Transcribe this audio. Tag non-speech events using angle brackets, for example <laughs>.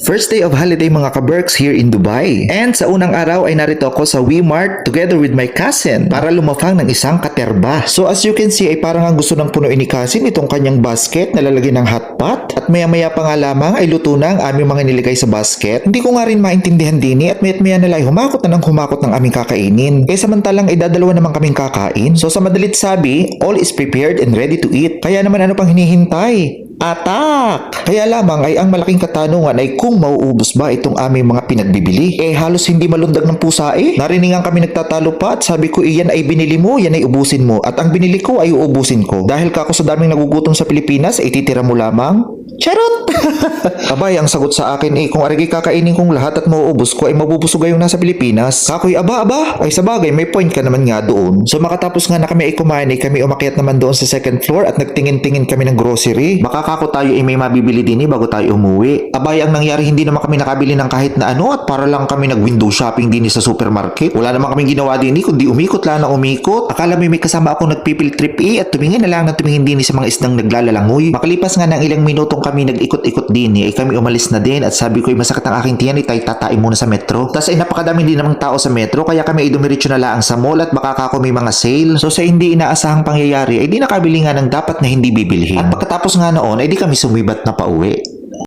First day of holiday mga kaberks here in Dubai. And sa unang araw ay narito ako sa WeMart together with my cousin para lumafang ng isang katerba. So as you can see ay parang ang gusto ng punuin ni cousin itong kanyang basket na lalagyan ng hotpot. At maya maya pa nga lamang ay luto na ang aming mga niligay sa basket. Hindi ko nga rin maintindihan din eh, at mayat maya na humakot na ng humakot ng aming kakainin. Kaya samantalang ay dadalawa naman kaming kakain. So sa madalit sabi, all is prepared and ready to eat. Kaya naman ano pang hinihintay? Atak! Kaya lamang ay ang malaking katanungan ay kung mauubos ba itong aming mga pinagbibili. Eh halos hindi malundag ng pusa eh. Nariningan kami nagtatalo pa at sabi ko iyan ay binili mo, yan ay ubusin mo. At ang binili ko ay uubusin ko. Dahil kako sa daming nagugutom sa Pilipinas, ay titira mo lamang. Charot! <laughs> Abay, ang sagot sa akin eh, kung arigi kakainin kong lahat at mauubos ko ay mabubusog yung nasa Pilipinas. Kakoy, aba, aba, ay sa bagay, may point ka naman nga doon. So makatapos nga na kami ay kumain, eh, kami umakyat naman doon sa second floor at nagtingin-tingin kami ng grocery. Baka kako tayo ay may mabibili din eh bago tayo umuwi. Abay, ang nangyari hindi naman kami nakabili ng kahit na ano at para lang kami nag-window shopping din eh sa supermarket. Wala naman kami ginawa din eh, kundi umikot lang na umikot. Akala mo may kasama ako nagpipil trip eh at tumingin na lang na tumingin din eh sa mga isdang naglalalangoy. Makalipas nga ng ilang minutong kami nag-ikot-ikot din eh, ay kami umalis na din at sabi ko ay masakit ang aking tiyan, ay tayo muna sa metro. Tapos ay napakadami din namang tao sa metro, kaya kami ay dumiretso na lang sa mall at baka kako may mga sale. So sa hindi inaasahang pangyayari, ay di nakabili nga ng dapat na hindi bibilhin. At pagkatapos nga noon, ay di kami sumibat na pauwi.